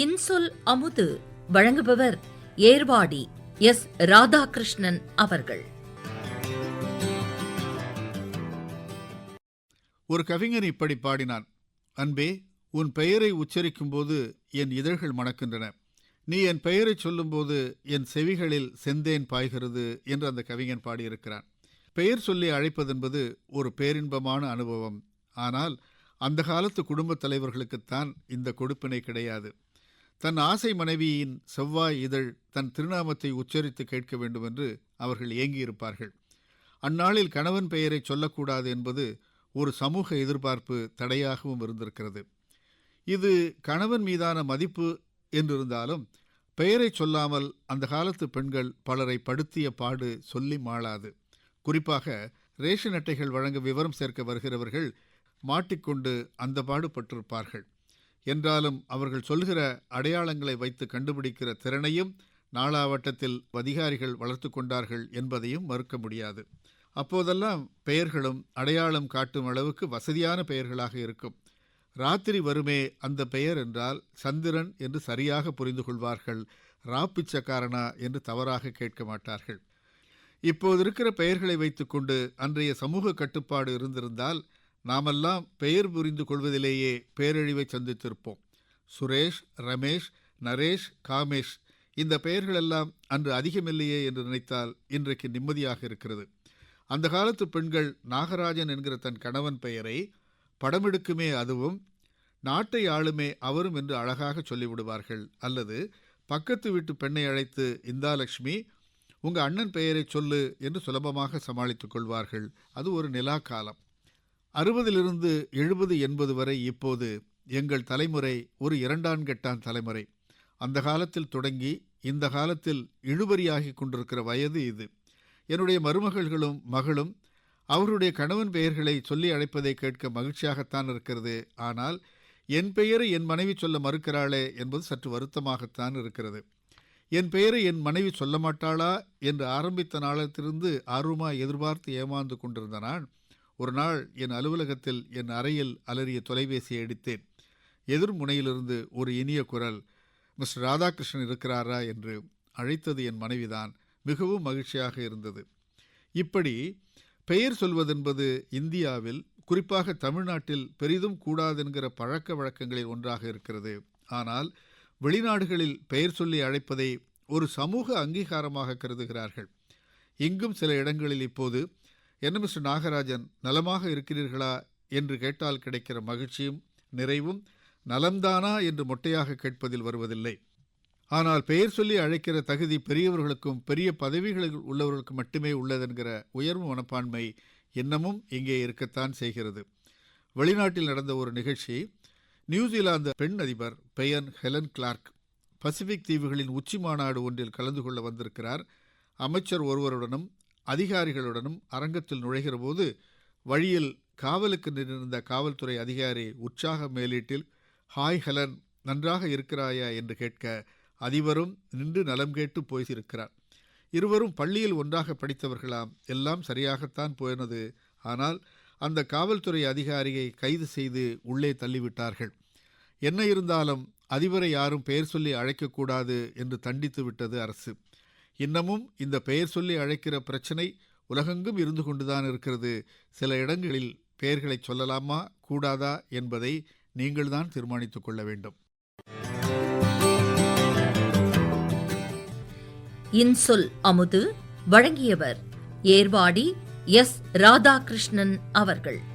இன்சொல் அமுது வழங்குபவர் ஏர்வாடி எஸ் ராதாகிருஷ்ணன் அவர்கள். ஒரு கவிஞன் இப்படி பாடினான் அன்பே உன் பெயரை உச்சரிக்கும்போது என் இதழ்கள் மணக்கின்றன. நீ என் பெயரைச் சொல்லும்போது என் செவிகளில் செந்தேன் பாய்கிறது என்று அந்த கவிஞன் பாடியிருக்கிறான். பெயர் சொல்லி அழைப்பதென்பது ஒரு பேரின்பமான அனுபவம். ஆனால் அந்த காலத்து குடும்பத் தலைவர்களுக்குத்தான் இந்த கொடுப்பினை கிடையாது. தன் ஆசை மனைவியின் செவ்வாய் இதழ் தன் திருநாமத்தை உச்சரித்து கேட்க வேண்டும் என்று அவர்கள் ஏங்கியிருப்பார்கள். அந்நாளில் கணவன் பெயரை சொல்லக்கூடாது என்பது ஒரு சமூக எதிர்பார்ப்பு தடையாகவும் இருந்திருக்கிறது. இது கணவன் மீதான மதிப்பு என்றிருந்தாலும் பெயரை சொல்லாமல் அந்த காலத்து பெண்கள் பலரை படுத்திய பாடு சொல்லி மாளாது. குறிப்பாக ரேஷன் அட்டைகள் வழங்க விவரம் சேர்க்க வருகிறவர்கள் மாட்டிக்கொண்டு அந்த பாடுபட்டிருப்பார்கள் என்றாலும் அவர்கள் சொல்கிற அடையாளங்களை வைத்து கண்டுபிடிக்கிற திறனையும் நாளாவட்டத்தில் அதிகாரிகள் வளர்த்து கொண்டார்கள் என்பதையும் மறுக்க முடியாது. அப்போதெல்லாம் பெயர்களும் அடையாளம் காட்டும் அளவுக்கு வசதியான பெயர்களாக இருக்கும். ராத்திரி வருமே அந்த பெயர் என்றால் சந்திரன் என்று சரியாக புரிந்து கொள்வார்கள். ராப்பிச்சக்காரனா என்று தவறாக கேட்க மாட்டார்கள். இப்போது இருக்கிற பெயர்களை வைத்துக்கொண்டு அன்றைய சமூக கட்டுப்பாடு இருந்திருந்தால் நாமெல்லாம் பெயர் புரிந்து கொள்வதிலேயே பேரழிவை சந்தித்திருப்போம். சுரேஷ் ரமேஷ் நரேஷ் காமேஷ். இந்த பெயர்களெல்லாம் அன்று அதிகமில்லையே என்று நினைத்தால் இன்றைக்கு நிம்மதியாக இருக்கிறது. அந்த காலத்து பெண்கள் நாகராஜன் என்கிற தன் கணவன் பெயரை படமெடுக்குமே அதுவும் நாட்டை ஆளுமே அவரும் என்று அழகாக சொல்லிவிடுவார்கள். அல்லது பக்கத்து வீட்டு பெண்ணை அழைத்து இந்தாலட்சுமி உங்கள் அண்ணன் பெயரை சொல்லு என்று சுலபமாக சமாளித்துக் கொள்வார்கள். அது ஒரு நிலா காலம் அறுபதிலிருந்து எழுபது எண்பது வரை இப்போது எங்கள் தலைமுறை ஒரு இரண்டான்கெட்டான் தலைமுறை. அந்த காலத்தில் தொடங்கி இந்த காலத்தில் இழுபறியாகி கொண்டிருக்கிற வயது இது. என்னுடைய மருமகள்களும் மகளும் அவருடைய கணவன் பெயர்களை சொல்லி அழைப்பதை கேட்க மகிழ்ச்சியாகத்தான் இருக்கிறது. ஆனால் என் பெயரை என் மனைவி சொல்ல மறுக்கிறாளே என்பது சற்று வருத்தமாகத்தான் இருக்கிறது. என் பெயரை என் மனைவி சொல்ல மாட்டாளா என்று ஆரம்பித்த நாளத்திலிருந்து ஆர்வமாக எதிர்பார்த்து ஏமாந்து கொண்டிருந்த நான் ஒரு நாள் என் அலுவலகத்தில் என் அறையில் அலறிய தொலைபேசியை எடுத்தேன் எதிர்முனையிலிருந்து ஒரு இனிய குரல் மிஸ்டர் ராதாகிருஷ்ணன் இருக்கிறாரா? என்று அழைத்தது என் மனைவிதான். மிகவும் மகிழ்ச்சியாக இருந்தது. இப்படி பெயர் சொல்வதென்பது இந்தியாவில் குறிப்பாக தமிழ்நாட்டில் பெரிதும் கூடாதென்கிற பழக்க வழக்கங்களில் ஒன்றாக இருக்கிறது. ஆனால் வெளிநாடுகளில் பெயர் சொல்லி அழைப்பதை ஒரு சமூக அங்கீகாரமாக கருதுகிறார்கள். இங்கும் சில இடங்களில் இப்போது என்ன மிஸ்டர் நாகராஜன் நலமாக இருக்கிறீர்களா என்று கேட்டால் கிடைக்கிற மகிழ்ச்சியும் நிறைவும் நலம்தானா என்று மொட்டையாக கேட்பதில் வருவதில்லை. ஆனால் பெயர் சொல்லி அழைக்கிற தகுதி பெரியவர்களுக்கும் பெரிய பதவிகளில் உள்ளவர்களுக்கும் மட்டுமே உள்ளதென்கிற உயர்வு மனப்பான்மை இன்னமும் இங்கே இருக்கத்தான் செய்கிறது. வெளிநாட்டில் நடந்த ஒரு நிகழ்ச்சி நியூசிலாந்து பெண் அதிபர் பெயன் ஹெலன் கிளார்க் பசிபிக் தீவுகளின் உச்சி மாநாடு ஒன்றில் கலந்து கொள்ள வந்திருக்கிறார். அமைச்சர் ஒருவருடனும் அதிகாரிகளுடனும் அரங்கத்தில் நுழைகிறபோது வழியில் காவலுக்கு நின்றிருந்த காவல்துறை அதிகாரி உற்சாக மேலீட்டில் ஹாய் ஹலன் நன்றாக இருக்கிறாயா? என்று கேட்க அதிபரும் நின்று நலம் கேட்டு போயிருக்கிறார் இருவரும் பள்ளியில் ஒன்றாக படித்தவர்களாம். எல்லாம் சரியாகத்தான் போயினது ஆனால் அந்த காவல்துறை அதிகாரியை கைது செய்து உள்ளே தள்ளிவிட்டார்கள். என்ன இருந்தாலும் அதிபரை யாரும் பெயர் சொல்லி அழைக்கக்கூடாது என்று தண்டித்து விட்டது அரசு. இன்னமும் இந்த பெயர் சொல்லி அழைக்கிற பிரச்சனை உலகெங்கும் இருந்து கொண்டுதான் இருக்கிறது. சில இடங்களில் பெயர்களை சொல்லலாமா கூடாதா என்பதை நீங்கள்தான் தீர்மானித்துக் கொள்ள வேண்டும். இன்சொல் அமுது வழங்கியவர் ஏர்வாடி எஸ். ராதாகிருஷ்ணன் அவர்கள்.